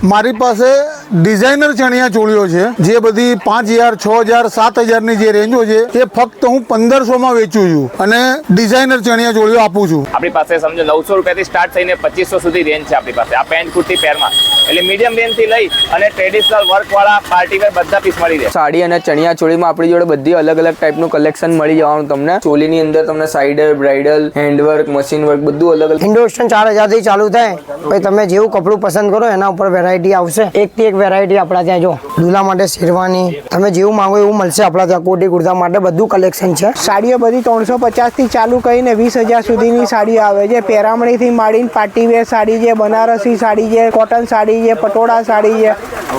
મારી પાસે ડિઝાઇનર ચણિયા ચોળીઓ છે, જે બધી પાંચ હજાર, છ હજાર, સાત હજારની જે રેન્જો છે, એ ફક્ત હું પંદરસોમાં વેચું છું અને ડિઝાઇનર ચણિયા ચોળીઓ આપું છું. આપણી પાસે સમજો નવસો રૂપિયાથી સ્ટાર્ટ થઈને પચીસો સુધી રેન્જ છે આપણી પાસે. આ પેન્ટ કુર્તી પેરમાં એટલે મીડિયમ રેન્જથી લઈ અને ટ્રેડિશનલ વર્કવાળા પાર્ટી વેર બધા પીસ મળી રહે. સાડી અને ચણિયા ચોળીમાં આપણી જોડે બધી અલગ અલગ ટાઈપનું કલેક્શન મળી જવાનું તમને. ચોલીની અંદર તમને સાઇડર બ્રાઇડલ હેન્ડવર્ક મશીન વર્ક બધું અલગ અલગ. ઇન્ડોસ્ટન ચાર હજારથી ચાલુ થાય. પછી તમે જેવું કપડું પસંદ કરો એના ઉપર વેરાયટી આવશે. એકથી એક વેરાયટી આપણા ત્યાં જો. દુલા માટે શેરવાની. તમે જેવું માંગો એવું મળશે આપણા ત્યાં કોટી કુર્તા માટે. બધું કલેક્શન છે. સાડીઓ બધી ત્રણસો પચાસથી ચાલુ કરીને વીસ હજાર સુધીની સાડીઓ આવે છે. પેરામણીથી માંડીને પાર્ટીવેર સાડી છે બનારસી સાડી છે કોટન સાડી છે, પટોળા સાડી છે,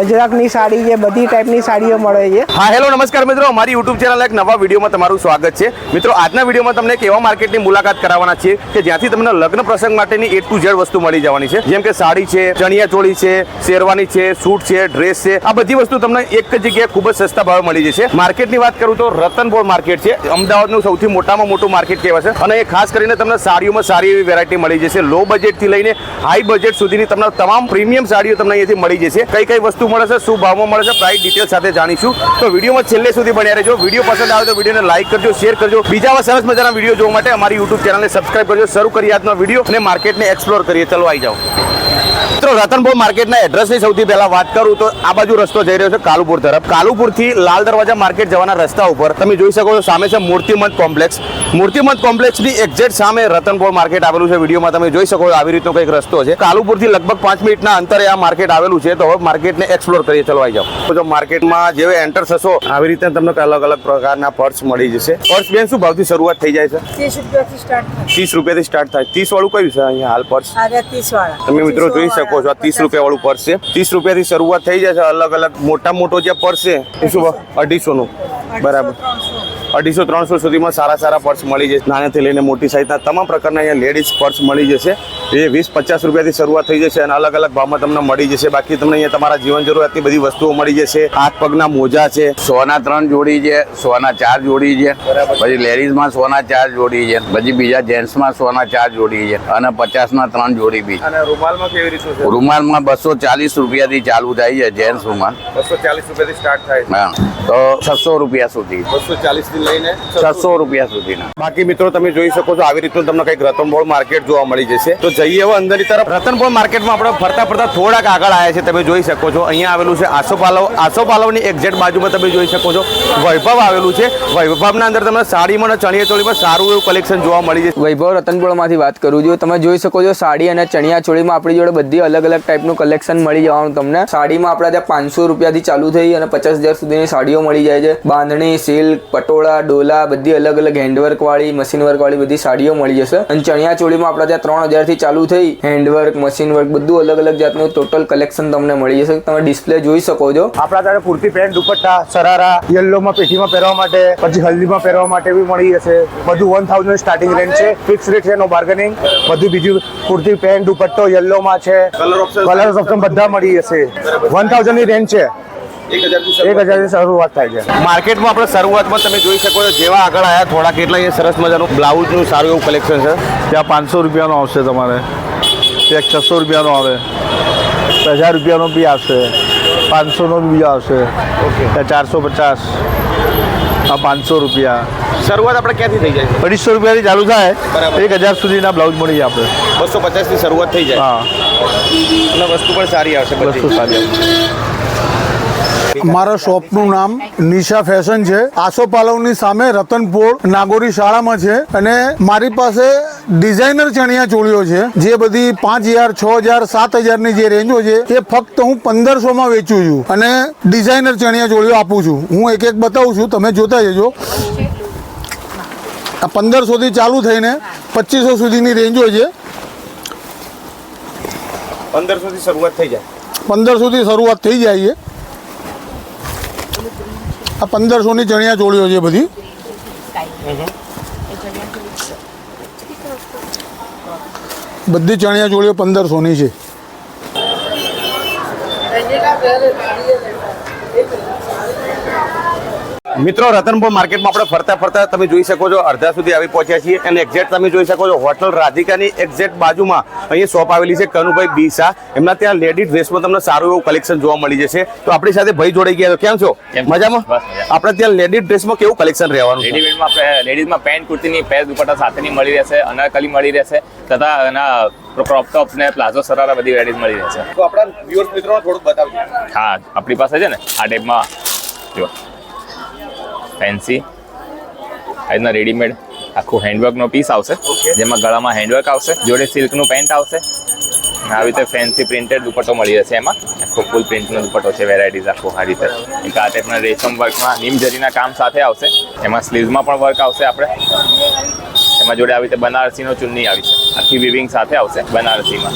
અજરકની સાડી છે, બધી ટાઈપની સાડીઓ મળે છે. હા, હેલો, નમસ્કાર મિત્રો. અમારી યુટ્યુબ ચેનલ એક નવા વિડીયોમાં તમારું સ્વાગત છે. મિત્રો, આજના વિડીયોમાં તમને એક એવા માર્કેટની મુલાકાત કરાવવાના છે કે જ્યાંથી તમને લગ્ન પ્રસંગ માટેની એ ટુ ઝેડ વસ્તુ મળી જવાની છે. જેમ કે સાડી છે, ચણિયા ચોળી છે, શેરવાની છે, સૂટ છે, ડ્રેસ છે. આ બધી વસ્તુ તમને એક જગ્યાએ ખૂબ જ સસ્તા ભાવે મળી જશે. માર્કેટની વાત કરું તો રતનપોળ માર્કેટ છે. અમદાવાદનું સૌથી મોટામાં મોટું માર્કેટ કહેવાય છે અને એ ખાસ કરીને તમને સાડીઓમાં સારી એવી વેરાયટી મળી જશે. લો બજેટથી લઈને હાઈ બજેટ સુધીની તમને તમામ પ્રીમિયમ સાડીઓ તમને અહીંયાથી મળી જશે. કઈ કઈ વસ્તુ મળે છે, શું ભાવમાં મળે છે પ્રાઇસ ડિટેલ સાથે જાણીશું. તો વિડીયોમાં છેલ્લે સુધી બન્યા રહેજો. વીડિયો પસંદ આવે તો વિડીયોને લાઈક કરજો શેર કરજો. બીજા સરસ મજાના વીડિયો જોવા માટે અમારી યુટ્યુબ ચેનલને સબસ્ક્રાઇબ કરજો. શરૂ કરીએ આજનો વીડિયો અને માર્કેટને એક્સપ્લોર કરીએ. ચલો આવી જાઓ. મિત્રો રતનપુર માર્કેટના એડ્રેસની સૌથી પહેલા વાત કરું તો આ બાજુ રસ્તો જઈ રહ્યો છે કાલુપુર તરફ. કાલુપુરથી લાલ દરવાજા માર્કેટ જવાના રસ્તા ઉપર તમે જોઈ શકો છો સામે છે મૂર્તિમંત કોમ્પ્લેક્સ. મૂર્તિમંત કોમ્પ્લેક્સની એક્ઝેક્ટ સામે રતનપુર માર્કેટ આવેલું છે. વિડીયોમાં તમે જોઈ શકો છો આવી રીતનો કંઈક રસ્તો છે. કાલુપુરથી લગભગ પાંચ મિનિટના અંતરે આ માર્કેટ આવેલું છે. તો હવે માર્કેટને એક્સપ્લોર કરીએ. ચલો આવી જાઓ. જો માર્કેટમાં જેવે એન્ટર થશો આવી રીતે તમને અલગ અલગ પ્રકારના પર્સ મળી જશે. પર્સ બેન શું ભાવથી શરૂઆત થઈ જાય છે? ત્રીસ રૂપિયાથી સ્ટાર્ટ થાય. ત્રીસ રૂપિયાથી સ્ટાર્ટ થાય. ત્રીસ વાળું કયું છે અહીંયા હાલ પર્સ તમે મિત્રો જોઈ શકો છો. આ ત્રીસ રૂપિયા વાળું પર્સ છે. ત્રીસ રૂપિયાથી શરૂઆત થઈ જશે. અલગ અલગ મોટા મોટો જે પર્સ છે, એ શું? અઢીસોનું. બરાબર. અઢીસો ત્રણસો સુધીમાં સારા સારા પર્સ મળી જશે. નાનાથી લઈને મોટી સાઈઝના તમામ પ્રકારના અહીંયા લેડીઝ પર્સ મળી જશે. એ વીસ પચાસ રૂપિયાથી શરૂઆત થઈ જશે અને અલગ અલગ ભાવમાં તમને મળી જશે. બાકી તમને અહીંયા તમારા જીવન જરૂરિયાતની બધી વસ્તુઓ મળી જશે. હાથ પગના મોજા છે સોના ત્રણ જોડી છે સોના ચાર જોડી છે. પછી લેડીઝમાં સોના ચાર જોડી છે. પછી બીજા જેન્ટ્સમાં સોના ચાર જોડી છે અને પચાસના ત્રણ જોડી બી. રૂમાલમાં કેવી રીતે રૂમાલમાં બસો ચાલીસ રૂપિયાથી ચાલુ થાય છે જેન્ટ્સ રૂમાલ. બસો ચાલીસ રૂપિયાથી સ્ટાર્ટ થાય છે. હા. તો છસો રૂપિયા સુધી. બસો ચાલીસથી લઈને છસો રૂપિયા સુધીના. બાકી મિત્રો તમે જોઈ શકો છો આવી રીતનું તમને કંઈક રતનબોળ માર્કેટ જોવા મળી જશે. તો જઈએ હવે અંદરની તરફ. રતનપોળ માર્કેટમાં આપણે ફરતા ફરતા થોડાક આગળ આવ્યા છે તમે જોઈ શકો છો. અહીંયા આવેલું છે આસોપાલવ આસોપાલવની એક્ઝેક્ટ બાજુમાં તમે જોઈ શકો છો. વૈભવ આવેલું છે. વૈભવના અંદર તમને સાડીમાં અને ચણિયા ચોળીમાં સારું એવું કલેક્શન જોવા મળી જશે. વૈભવ રતનપુરમાંથી વાત કરું છું. તમે જોઈ શકો છો સાડી અને ચણિયા ચોળીમાં આપણી જોડે બધી અલગ અલગ ટાઈપનું કલેક્શન મળી જવાનું તમને. સાડીમાં આપણા ત્યાં પાંચસો રૂપિયાથી ચાલુ થઈ અને પચાસ હજાર સુધીની સાડીઓ મળી જાય છે. બાંધણી સિલ્ક પટોળા ડોલા બધી અલગ અલગ હેન્ડવર્ક વાળી મશીન વર્ક વાળી બધી સાડીઓ મળી જશે. અને ચણિયા ચોળીમાં આપણા ત્યાં ત્રણ હજારથી ચાલુ થઈ હેન્ડવર્ક મશીન વર્ક બધું અલગ અલગ જાતનું ટોટલ કલેક્શન તમને મળી જશે. તમે ડિસ્પ્લે જોઈ શકો છો. આપણા તારે કુર્તી પેન્ટ દુપટ્ટા સરારા યલોમાં પેટીમાં પહેરવા માટે પછી હલ્દીમાં પહેરવા માટે બી મળી જશે. બધું વન થાઉઝન્ડ સ્ટાર્ટિંગ રેન્જ છે. ફિક્સ રેટ છે નો બાર્ગેનિંગ બધું બીજું કુર્તી પેન્ટ દુપટ્ટો યલોમાં છે. કલર ઓપ્શન બધા મળી જશે. વન થાઉઝન્ડની રેન્જ છે. એક હજારની શરૂઆત થાય છે. માર્કેટમાં આપણે શરૂઆતમાં તમે જોઈ શકો છો જેવા આગળ આવ્યા થોડા એટલા એ સરસ મજાનું બ્લાઉઝનું સારું એવું કલેક્શન છે. ત્યાં પાંચસો રૂપિયાનો આવશે તમારે. ત્યાં છસો રૂપિયાનો આવે. હજાર રૂપિયાનો બી આવશે. પાંચસોનો બી આવશે. ત્યાં ચારસો પચાસ. આ પાંચસો રૂપિયા. શરૂઆત આપણે ક્યાંથી થઈ જાય? અઢીસો રૂપિયાથી ચાલુ થાય. બરાબર. એક હજાર સુધીના બ્લાઉઝ મળી જાય આપણે. બસો પચાસથી શરૂઆત થઈ જાય. હા. એટલે વસ્તુ પણ સારી આવશે વસ્તુ સારી આવશે. મારા શોપનું નામ નિશા ફેશન છે. આસોપાલવની સામે રતનપોળ નાગોરી શાળામાં છે અને મારી પાસે ડિઝાઇનર ચણિયા ચોળીઓ છે. જે બધી પાંચ હજાર છ હજાર સાત હજારની જે રેન્જો છે એ ફક્ત હું પંદરસોમાં વેચું છું અને ડિઝાઇનર ચણિયા ચોળીઓ આપું છું. હું એક એક બતાવું છું તમે જોતા જજો. આ પંદરસોથી ચાલુ થઈને પચીસો સુધીની રેન્જો છે. પંદરસોથી શરૂઆત થઈ જાય. પંદરસોથી શરૂઆત થઈ જાય છે. આ પંદરસોની ચણિયા ચોળીઓ છે બધી. બધી ચણિયા ચોળીઓ પંદરસોની છે. મિત્રો રતનપુર માર્કેટમાં આપણે ફરતા ફરતા તમે જોઈ શકો છો અડધા સુધી આવી પહોંચ્યા છીએ. અને એક્ઝેક્ટ તમે જોઈ શકો છો હોટલ રાધિકાની એક્ઝેક્ટ બાજુમાં અહીંયા શોપ આવેલી છે કનુભાઈ બી શાહ એમના ત્યાં લેડી ડ્રેસમાં તમને સારું એવું કલેક્શન જોવા મળી જશે. તો આપણી સાથે ભાઈ જોડાઈ ગયા તો કેમ છો? મજામાં? આપણે ત્યાં લેડી ડ્રેસમાં કેવું કલેક્શન રહેવાનું છે? રેડીમેડમાં લેડીઝમાં પેન્ટ કુર્તીની પેર દુપટ્ટા સાથેની મળી રહેશે અનારકલી મળી રહેશે તથા એના ક્રોપ ટોપ ને પ્લાઝો સરારા બધી વેરાયટીઝ મળી રહેશે. તો આપણા વ્યુઅર્સ મિત્રોને થોડુંક બતાવજો. હા આપણી પાસે છે ને આ ટાઈપમાં જો ફેન્સી આ રીતના રેડીમેડ આખું હેન્ડવર્કનો પીસ આવશે. જેમાં ગળામાં હેન્ડવર્ક આવશે જોડે સિલ્કનું પેન્ટ આવશે. અને આવી રીતે ફેન્સી પ્રિન્ટેડ દુપટ્ટો મળી જશે એમાં. આખો ફૂલ પ્રિન્ટનો દુપટ્ટો છે વેરાયટીઝ આખો આ રીતે. એક આ ટાઈપના રેશમ વર્કમાં નીમ જરીના કામ સાથે આવશે. એમાં સ્લીવ્સમાં પણ વર્ક આવશે આપણે. એમાં જોડે આવી રીતે બનારસીનો ચુન્ની આવી છે. આખી વિવિંગ સાથે આવશે બનારસીમાં.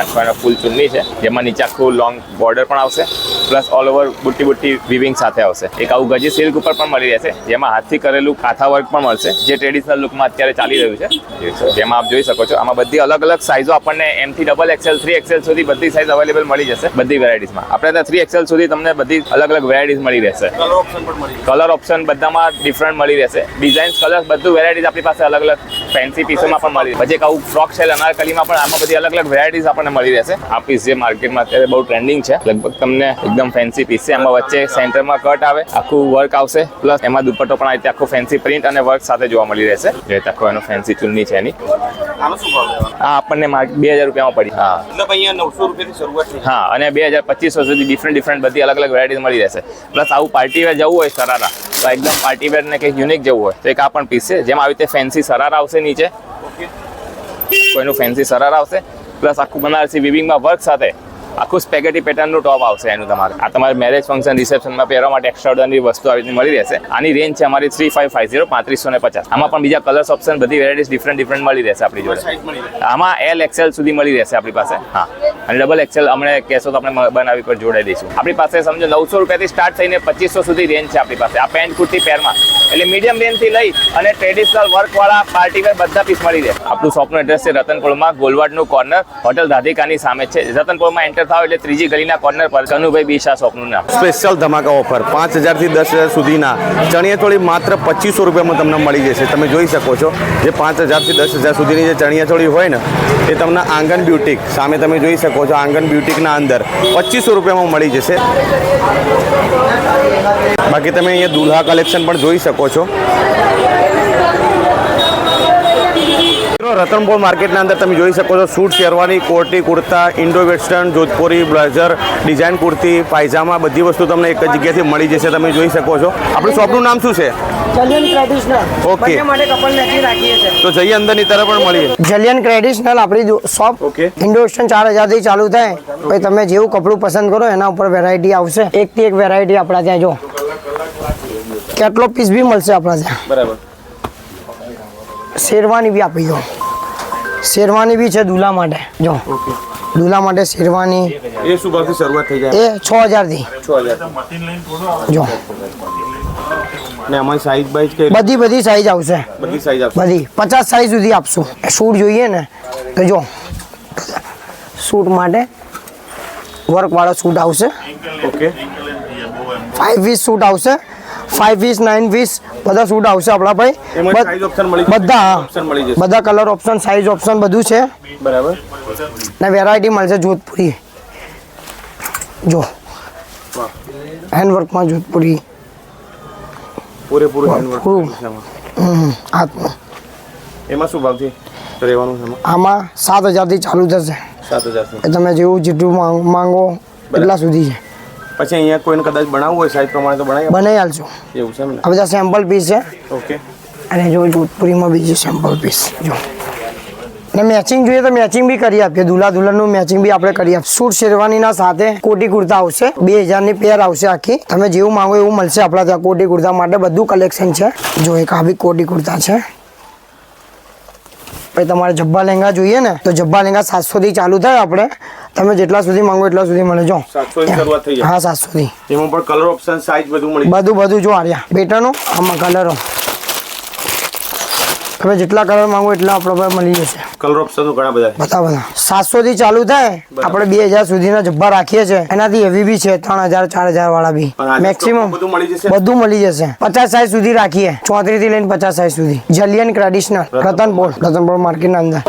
આખો એનો ફૂલ ચુન્ની છે. જેમાં નીચે આખું લોંગ બોર્ડર પણ આવશે. પ્લસ ઓલ ઓવર બુટ્ટી બુટ્ટી વિવિંગ સાથે આવશે. એક આવું ગજી સિલ્ક ઉપર પણ મળી રહેશે જેમાં હાથથી કરેલું કાથા વર્ક પણ મળશે જે ટ્રેડિશનલ લુકમાં અત્યારે ચાલી રહ્યું છે. જેમાં આપ જોઈ શકો છો આમાં બધી અલગ અલગ સાઇઝો આપણને એમ થી ડબલ એક્સેલ થ્રી એક્સેલ સુધી બધી સાઇઝ અવેલેબલ મળી જશે બધી વેરાયટીઝમાં આપણે ત્યાં થ્રી એક્સેલ સુધી તમને બધી અલગ અલગ વેરાયટીઝ મળી રહેશે. કલર ઓપ્શન બધામાં ડિફરન્ટ મળી રહેશે. ડિઝાઇન્સ કલર બધું વેરાયટીઝ આપણી પાસે અલગ અલગ ફેન્સી પીસોમાં પણ મળી પછી એક આવું ફ્રોક છે અનારકલીમાં પણ આમાં બધી અલગ અલગ વેરાયટીઝ આપણને મળી રહેશે. આ પીસ જે માર્કેટમાં અત્યારે બહુ ટ્રેન્ડિંગ છે લગભગ તમને એકદમ ફેન્સી પીસ છે. એમાં વચ્ચે સેન્ટરમાં કટ આવે આખું વર્ક આવશે. પ્લસ એમાં દુપટ્ટો પણ આવી રીતે આખું ફેન્સી પ્રિન્ટ અને વર્ક સાથે જોવા મળી રહેશે. જે આખો એનો ફેન્સી ચુન્ની છે એની? આ આપણને બે હજાર રૂપિયામાં પડી. હા. મતલબ અહીંયા નવસો રૂપિયાથી શરૂઆત છે હા અને બે હજાર પચીસો સુધી ડિફરન્ટ ડિફરન્ટ બધી અલગ અલગ વેરાયટીઝ મળી રહેશે. પ્લસ આવું પાર્ટી વેર જવું હોય સરારા તો એકદમ પાર્ટી વેર ને કંઈક યુનિક જવું હોય તો એક આ પણ પીસ છે જેમાં આવી રીતે ફેન્સી સરારા આવશે નીચે. કોઈનું ફેન્સી સરારા આવશે. પ્લસ આખું બનારસી વિવિંગમાં વર્ક સાથે આખું સ્પેગેટી પેટર્નનું ટોપ આવશે એનું તમારે. આ તમારે મેરેજ ફંક્શન રિસેપ્શનમાં પહેરવા માટે એક્સ્ટ્રા ઓર્ડરની વસ્તુ આવી રીતે મળી રહેશે. આની રેન્જ છે અમારી થ્રી ફાઈવ ફાઈવ ઝીરો પાંત્રીસો ને પચાસ. આમાં પણ બીજા કલર્સ ઓપ્શન બધી વેરાયટીઝ ડિફરન્ટ ડિફરન્ટ મળી રહેશે આપણી જોડે. આમાં એલ એક્સેલ સુધી મળી રહેશે આપણી પાસે. હા. અને ડબલ એક્સેલ અમને કહેશો તો આપણે બનાવી પર જોડાઈ દઈશું. આપણી પાસે સમજો નવસો રૂપિયાથી સ્ટાર્ટ થઈને પચીસો સુધી રેન્જ છે આપણી પાસે. આ પેન્ટ કુર્તી પેરમાં એટલે મીડિયમ રેન્જથી લઈ અને ટ્રેડિશનલ વર્કવાળા પાર્ટીવેર બધા પીસ મળી રહે. આપણું શોપનું એડ્રેસ છે રતનપુરમાં, ગોલવાડનું કોર્નર હોટલ રાધિકાની સામે છે. રતનપુરમાં એન્ટર થાવ એટલે ત્રીજી ગલીના કોર્નર પર કનુભાઈ બીશા શોપનું નામ. સ્પેશિયલ ધમાકા ઓફર પાંચ હજારથી દસ હજાર સુધીના. ચણિયાચોળી માત્ર પચીસો રૂપિયામાં તમને મળી જશે. તમે જોઈ શકો છો જે પાંચ હજારથી દસ હજાર સુધીની જે ચણિયાચોળી હોય ને, એ તમને આંગણ બ્યુટિક સામે તમે જોઈ શકો છો આંગણ બ્યુટિકના અંદર. પચીસો રૂપિયામાં મળી જશે. બાકી તમે અહીંયા દુલ્હા કલેક્શન પણ જોઈ શકો છો. મિત્રો રતનપોર માર્કેટના અંદર તમે જોઈ શકો છો સૂટ શેરવાની કોટી kurta Indo western Jodhpuri blazer design kurti pyjama બધી વસ્તુ તમને એક જ જગ્યાએથી મળી જશે તમે જોઈ શકો છો. આપણું શોપનું નામ શું છે? જલિયન ટ્રેડિશનલ. Okay. બંને માટે કપલ મેચિંગ રાખીએ છીએ તો જઈએ અંદરની તરફ પણ મળીએ. જલિયન ટ્રેડિશનલ આપણી શોપ ઇન્ડો વેસ્ટર્ન ચાર હજારથી ચાલુ થાય. પછી તમે જેવું કપડું પસંદ કરો એના ઉપર વેરાયટી આવશે. એકથી એક વેરાયટી આપણા ત્યાં જો. કેટલો પીસ બી મળશે આપણા ત્યાં. બરાબર. શેરવાની બી આપી દો. શેરવાની બી છે દુલા માટે. જો. દુલા માટે શેરવાની એ શું ભાવથી શરૂઆત થઈ જાય? એ છ હજારથી. થી જો. ને અમારી સાઈઝ બાઈઝ કે બધી બધી સાઈઝ આવશે. બધી સાઈઝ આવશે. બધી. પચાસ સાઈઝ સુધી આપશું. શૂટ જોઈએ ને તો જો. શૂટ માટે વર્કવાળો શૂટ આવશે. ઓકે. ફાઈવ વીસ શૂટ આવશે. ફાઈવ વીસ નાઇન વીસ બધા શૂટ આવશે આપણા ભાઈ. બધ-? બધા કલર ઓપ્શન સાઈઝ ઓપ્શન બધું છે. બરાબર. ને વેરાયટી મળશે જોધપુરી. જો. હેન્ડવર્કમાં જોધપુરી. પૂરેપૂરું એમાં. શું ભાવથી રહેવાનું આમાં સાત હજારથી ચાલુ થશે. સાત તમે જેવું જેટલું માંગો એટલા સુધી છે. પછી અહીંયા કોઈને કદાચ બનાવવું હોય સાઈઝ પ્રમાણે તો બનાવી બનાવી આલજો એવું છે એમ ને? આ બધા સેમ્પલ પીસ છે. ઓકે અને જો જોધપુરીમાં બીજું સેમ્પલ પીસ જો. ને મેચિંગ જોઈએ તો મેચિંગ બી કરી આપીએ. દુલ્હા દુલ્હનનું મેચિંગ બી આપણે કરી આપીએ. સૂટ શેરવાનીના સાથે કોટી કુર્તા આવશે. બે હજારની પેર આવશે આખી. તમે જેવું માંગો એવું મળશે આપણા ત્યાં કોટી કુર્તા માટે. બધું કલેક્શન છે. જો એક આ બી કોટી કુર્તા છે. પછી તમારે જબ્બા લેંગા જોઈએ ને તો જબ્બા લેંગા સાતસો થી ચાલુ થાય આપણે. તમે જેટલા સુધી માંગો એટલા સુધી મળે જો. 700 થી શરૂઆત થઈ જાય. હા સાતસો થી એમાં પણ કલર ઓપ્શન સાઈઝ બધું મળી બધું બધું જો આર્યા. પેટર્નો આમાં કલરો તમે જેટલા કલર માંગો એટલા આપણા પાસે મળી જશે. કલર ઓપ્શન ઘણા બધા બધા બધા સાતસો થી ચાલુ થાય આપણે બે હજાર સુધીના જબ્બા રાખીએ છીએ. એનાથી એવી બી છે ત્રણ હજાર ચાર હજાર વાળા બી. મેક્સિમમ stockમાં બધું મળી જશે? બધું મળી જશે. પચાસ સાઈઝ સુધી રાખીએ. ચોત્રીસથી લઈને પચાસ સાઈઝ સુધી. જલિયન ટ્રેડિશનલ રતનપોળ રતનપોળ માર્કેટના અંદર.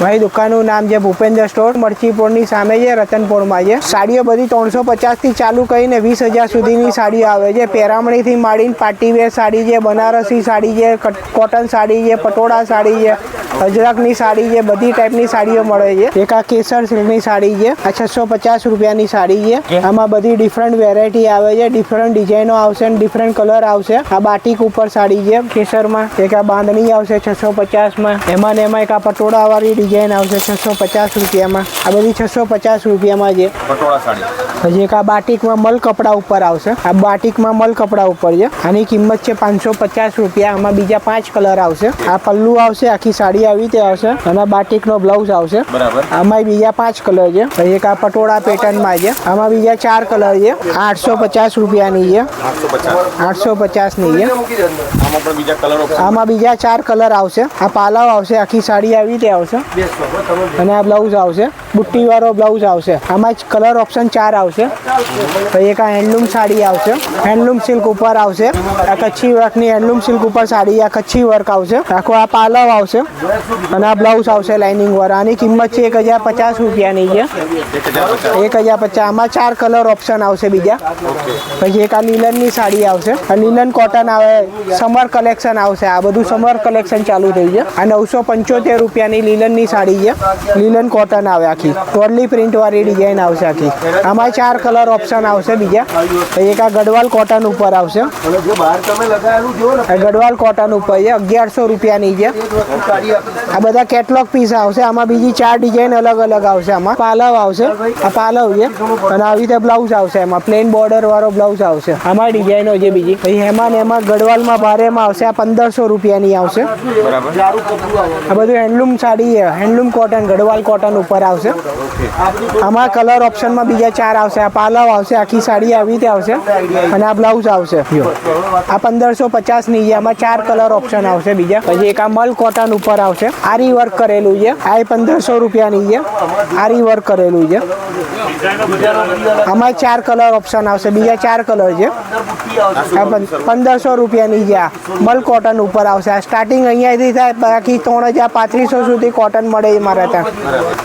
મારી દુકાનનું નામ છે ભૂપેન્દ્ર સ્ટોર. મરચીપોળની સામે છે રતનપોળમાં છે. સાડીઓ બધી ત્રણસો પચાસથી ચાલુ કરીને વીસ હજાર સુધીની સાડીઓ આવે છે. પેરામણીથી માંડીને પાર્ટીવેર સાડી છે બનારસી સાડી છે કટ- કોટન સાડી છે પટોળા સાડી છે અજરકની સાડી છે બધી ટાઈપની સાડીઓ મળે છે. એક આ કેસર સિલ્કની સાડી છે આ છસો પચાસ રૂપિયાની સાડી છે. આમાં બધી ડિફરન્ટ વેરાયટી આવે છે ડિફરન્ટ ડિઝાઇનો આવશે અને ડિફરન્ટ કલર આવશે. આ બાટિક ઉપર સાડી છે કેસરમાં. એક આ બાંધણી આવશે છસો પચાસમાં. એમાં ને એમાં એક આ પટોળાવાળી ડિઝાઇન આવશે છસો પચાસ રૂપિયામાં. આ બધી છસો પચાસ રૂપિયામાં છે પટોળા સાડી. પછી એક આ બાટિકમાં મલ કપડા ઉપર આવશે. આ બાટિકમાં મલ કપડા ઉપર છે. આની કિંમત છે પાંચસો પચાસ રૂપિયા. આમાં બીજા પાંચ કલર આવશે. આ પલ્લુ આવશે આખી સાડી આવી તે આવશે. અને બાટિકનો બ્લાઉઝ આવશે. બરાબર. આમાં બીજા પાંચ કલર છે. પછી એક આ પટોળા પેટર્નમાં છે. આમાં બીજા ચાર કલર છે. આઠસો પચાસ રૂપિયાની છે. આઠસો પચાસ. આઠસો પચાસની છે. આમાં બીજા આમાં બીજા ચાર કલર આવશે. આ પાલાવ આવશે આખી સાડી આવી તે આવશે. અને આ બ્લાઉઝ આવશે. બુટ્ટી વાળો બ્લાઉઝ આવશે. આમાં જ કલર ઓપ્શન ચાર આવશે. પછી એક આ હેન્ડલૂમ સાડી આવશે. હેન્ડલૂમ સિલ્ક ઉપર આવશે. આ કચ્છી વર્કની હેન્ડલૂમ સિલ્ક ઉપર સાડી, આ કચ્છી વર્ક આવશે. આખો આ પાલવ આવશે. અને આ બ્લાઉઝ આવશે લાઇનિંગ વાળો. આની કિંમત છે એક હજાર પચાસ રૂપિયાની છે. એક હજાર પચાસ. આમાં ચાર કલર ઓપ્શન આવશે બીજા. પછી એક આ લીલનની સાડી આવશે. આ લીલન કોટન આવે સમર કલેક્શન આવશે. આ બધું સમર કલેક્શન ચાલુ થઈ છે. આ નવસો પંચોતેર રૂપિયાની લીલનની સાડી છે. લીલન કોટન આવે આખી. ટોરલી પ્રિન્ટ વાળી ડિઝાઇન આવશે આખી. આમાં ચાર કલર ઓપ્શન આવશે બીજા. એક આ ગઢવાલ કોટન ઉપર આવશે. ગઢવાલ કોટન ઉપર છે. અગિયારસો રૂપિયાની છે. આ બધા કેટલોગ પીસ આવશે. આમાં બીજી ચાર ડિઝાઇન અલગ અલગ આવશે આમાં. પાલવ આવશે. આ પાલવ છે. અને આવી રીતે બ્લાઉઝ આવશે એમાં. પ્લેન બોર્ડર વાળો બ્લાઉઝ આવશે. આમાં ડિઝાઇનો છે બીજી. પછી એમાં ને એમાં ગઢવાલમાં ભારેમાં આવશે. આ પંદરસો રૂપિયાની આવશે. આ બધું હેન્ડલૂમ સાડી છે. હેન્ડલૂમ કોટન ગઢવાલ કોટન ઉપર આવશે. આમાં કલર ઓપ્શનમાં બીજા ચાર આવશે. આ પાલવ આવશે, આખી સાડી આવી રીતે આવશે અને આ બ્લાઉઝ આવશે. આ પંદરસો પચાસની છે, આમાં ચાર કલર ઓપ્શન આવશે બીજા. પછી એક આ મલ કોટન ઉપર આવશે. આરી વર્ક કરેલું છે. આ પંદરસો રૂપિયાની છે. આરી વર્ક કરેલું છે. આમાં ચાર કલર ઓપ્શન આવશે. બીજા ચાર કલર છે. આ પં- પંદરસો રૂપિયાની છે આ મલ કોટન ઉપર આવશે. આ સ્ટાર્ટિંગ અહીંયાથી થાય, બાકી ત્રણ હજાર પાંત્રીસો સુધી કોટન મળે છે મારા ત્યાં.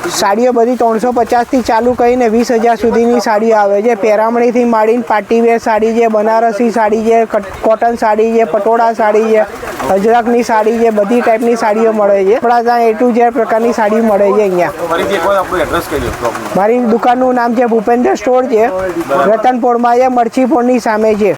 સાડીઓ બધી ત્રણસો પચાસથી ચાલુ કરીને વીસ હજાર સુધીની સાડીઓ આવે છે. પેરામણીથી માંડીને પાર્ટીવેર સાડી છે બનારસી સાડી છે કટ- કોટન સાડી છે પટોળા સાડી છે અજરકની સાડી છે બધી ટાઈપની સાડીઓ મળે છે. આપણા ત્યાં એ ટુ ઝેડ પ્રકારની સાડી મળે છે અહીંયા. મારી દુકાનનું નામ છે ભૂપેન્દ્ર સ્ટોર છે. રતનપોળમાં છે મરચીપોળની સામે છે.